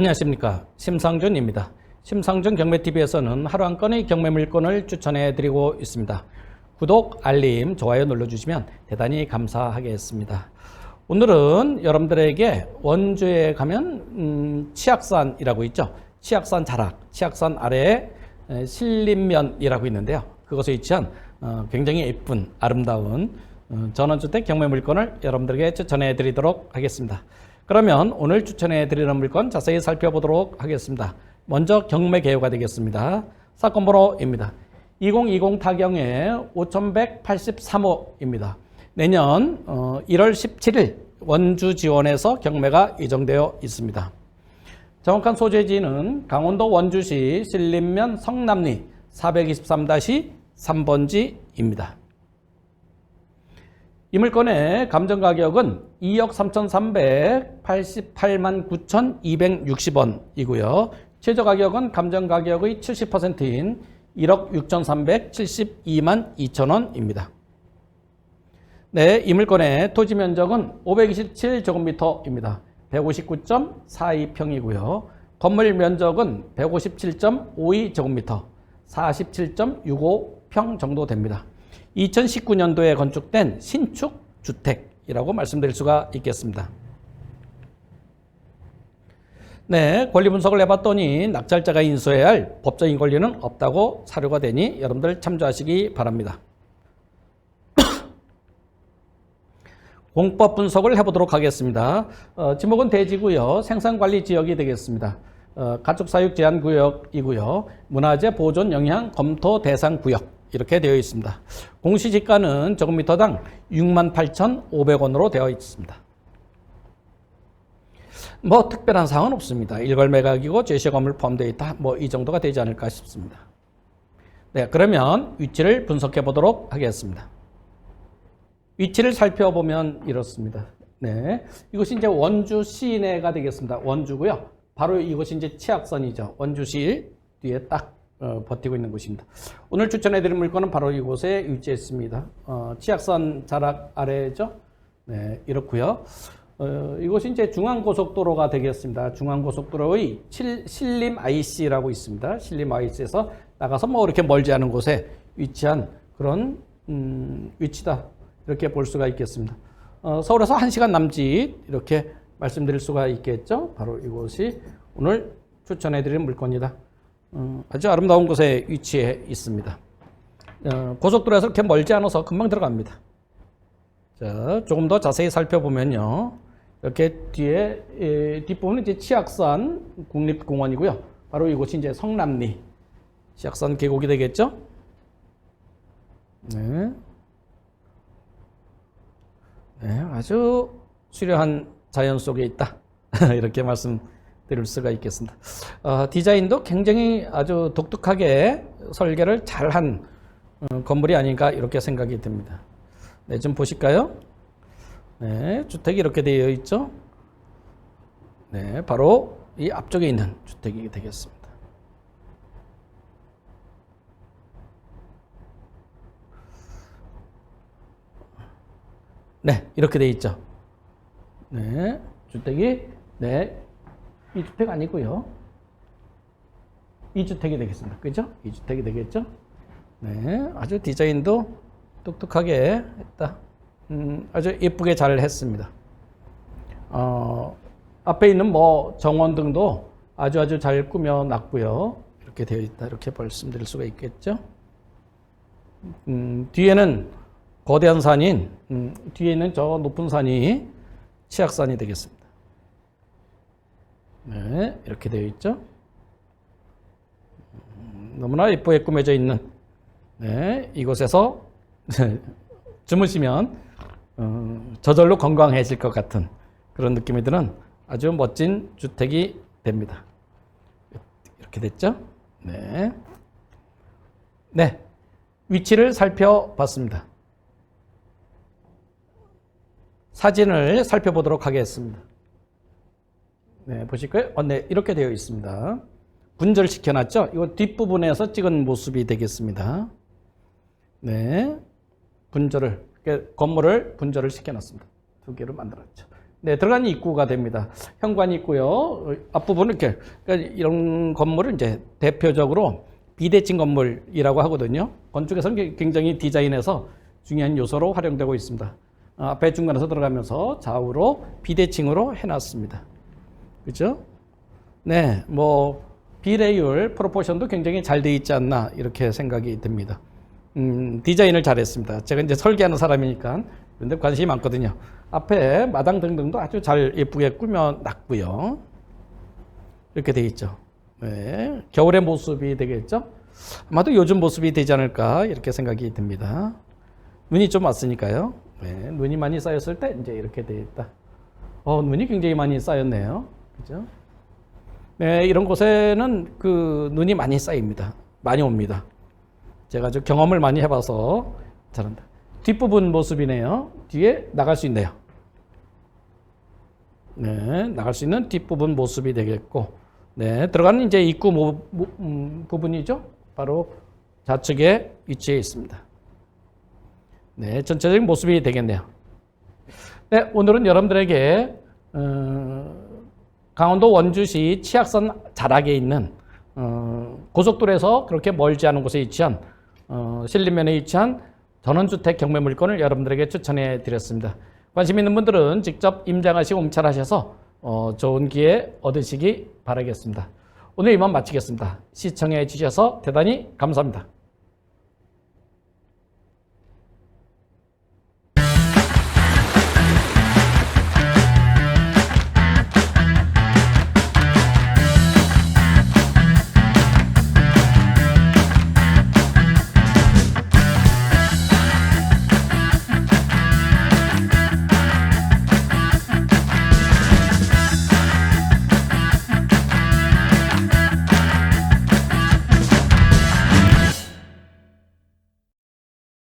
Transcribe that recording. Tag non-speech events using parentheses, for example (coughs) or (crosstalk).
안녕하십니까. 심상준입니다. 심상준 경매TV에서는 하루 한 건의 경매 물건을 추천해 드리고 있습니다. 구독, 알림, 좋아요 눌러주시면 대단히 감사하겠습니다. 오늘은 여러분들에게 원주에 가면 음, 치악산이라고 있죠. 치악산 자락, 치악산 아래에 에, 신림면이라고 있는데요. 그것에 위치한 어, 굉장히 예쁜 아름다운 어, 전원주택 경매 물건을 여러분들에게 추천해 드리도록 하겠습니다. 그러면 오늘 추천해 드리는 물건 자세히 살펴보도록 하겠습니다. 먼저 경매 개요가 되겠습니다. 사건 번호입니다. 2020 타경의 5183호입니다. 내년 어, 1월 17일 원주 지원에서 경매가 예정되어 있습니다. 정확한 소재지는 강원도 원주시 신림면 성남리 423-3번지입니다. 이 물건의 감정 가격은 2억 3,388만 9,260원이고요. 최저 가격은 감정 가격의 70%인 1억 6,372만 2천원입니다. 네, 이 물건의 토지 면적은 527제곱미터입니다. 159.42평이고요. 건물 면적은 157.52제곱미터, 47.65평 정도 됩니다. 2019년도에 건축된 신축 주택이라고 말씀드릴 수가 있겠습니다. 네, 권리 분석을 해봤더니 낙찰자가 인수해야 할 법적인 권리는 없다고 사료가 되니 여러분들 참조하시기 바랍니다. (coughs) 공법 분석을 해보도록 하겠습니다. 어, 지목은 대지고요. 생산관리 지역이 되겠습니다. 어, 가축사육 제한 구역이고요. 문화재 보존 영향 검토 대상 구역 이렇게 되어 있습니다. 공시지가는 제곱미터당 68,500원으로 되어 있습니다. 뭐 특별한 사항은 없습니다. 일괄 매각이고 제시 건물 포함되어 있다. 뭐 이 정도가 되지 않을까 싶습니다. 네, 그러면 위치를 분석해 보도록 하겠습니다. 위치를 살펴보면 이렇습니다. 네, 이것이 이제 원주 시내가 되겠습니다. 원주고요. 바로 이것이 이제 치악선이죠. 원주시 뒤에 딱 어, 버티고 있는 곳입니다. 오늘 추천해드린 물건은 바로 이곳에 위치했습니다. 어, 치악선 자락 아래죠. 네, 이렇고요. 어, 이곳이 이제 중앙고속도로가 되겠습니다. 중앙고속도로의 칠, 신림 IC라고 있습니다. 신림 IC에서 나가서 뭐 이렇게 멀지 않은 곳에 위치한 그런 음, 위치다. 이렇게 볼 수가 있겠습니다. 어, 서울에서 1시간 남짓 이렇게 말씀드릴 수가 있겠죠. 바로 이곳이 오늘 추천해드린 물건이다. 어, 아주 아름다운 곳에 위치해 있습니다. 어, 고속도로에서 이렇게 멀지 않아서 금방 들어갑니다. 자, 조금 더 자세히 살펴보면요. 이렇게 뒤에 에, 뒷부분은 이제 치악산 국립공원이고요. 바로 이곳이 이제 성남리 치악산 계곡이 되겠죠. 네. 네, 아주 수려한 자연 속에 있다. (laughs) 이렇게 말씀 드릴 수가 있겠습니다. 어, 디자인도 굉장히 아주 독특하게 설계를 잘한 어, 건물이 아닌가 이렇게 생각이 듭니다. 네, 좀 보실까요? 네, 주택이 이렇게 되어 있죠. 네, 바로 이 앞쪽에 있는 주택이 되겠습니다. 네, 이렇게 되어 있죠. 네, 주택이 네, 이 주택 아니고요. 이 주택이 되겠습니다. 그죠? 이 주택이 되겠죠? 네, 아주 디자인도 똑똑하게 했다. 음, 아주 예쁘게 잘 했습니다. 어, 앞에 있는 뭐 정원 등도 아주 아주 잘 꾸며 놨고요. 이렇게 되어 있다. 이렇게 말씀드릴 수가 있겠죠? 음, 뒤에는 거대한 산인 음, 뒤에 있는 저 높은 산이 치악산이 되겠습니다. 네, 이렇게 되어 있죠. 음, 너무나 예쁘게 꾸며져 있는 네, 이곳에서 (laughs) 주무시면 어, 저절로 건강해질 것 같은 그런 느낌이 드는 아주 멋진 주택이 됩니다. 이렇게 됐죠? 네. 네. 위치를 살펴봤습니다. 사진을 살펴보도록 하겠습니다. 네, 보실까요? 어, 네, 이렇게 되어 있습니다. 분절을 시켜놨죠? 이거 뒷부분에서 찍은 모습이 되겠습니다. 네, 분절을, 건물을 분절을 시켜놨습니다. 두 개로 만들었죠. 네, 들어가는 입구가 됩니다. 현관이 있고요. 어, 앞부분은 이렇게 그러니까 이런 건물을 이제 대표적으로 비대칭 건물이라고 하거든요. 건축에서는 게- 굉장히 디자인에서 중요한 요소로 활용되고 있습니다. 어, 앞에 중간에서 들어가면서 좌우로 비대칭으로 해놨습니다. 그죠? 네, 뭐 비례율, 프로포션도 굉장히 잘 돼 있지 않나 이렇게 생각이 듭니다. 음, 디자인을 잘했습니다. 제가 이제 설계하는 사람이니까 그런데 관심이 많거든요. 앞에 마당 등등도 아주 잘 예쁘게 꾸며놨고요. 이렇게 돼 있죠. 네, 겨울의 모습이 되겠죠. 아마도 요즘 모습이 되지 않을까 이렇게 생각이 듭니다. 눈이 좀 왔으니까요. 네, 눈이 많이 쌓였을 때 이제 이렇게 돼 있다. 어, 눈이 굉장히 많이 쌓였네요. 그죠? 네, 이런 곳에는 그 눈이 많이 쌓입니다. 많이 옵니다. 제가 좀 경험을 많이 해봐서 잘한다. 뒷부분 모습이네요. 뒤에 나갈 수 있네요. 네, 나갈 수 있는 뒷부분 모습이 되겠고, 네, 들어가는 이제 입구 모, 모- 음, 부분이죠. 바로 좌측에 위치해 있습니다. 네, 전체적인 모습이 되겠네요. 네, 오늘은 여러분들에게 어, 강원도 원주시 치악산 자락에 있는 어, 고속도로에서 그렇게 멀지 않은 곳에 위치한 어, 신림면에 위치한 전원주택 경매 물건을 여러분들에게 추천해 드렸습니다. 관심 있는 분들은 직접 임장하시고 움찰하셔서 어, 좋은 기회 얻으시기 바라겠습니다. 오늘 이만 마치겠습니다. 시청해 주셔서 대단히 감사합니다.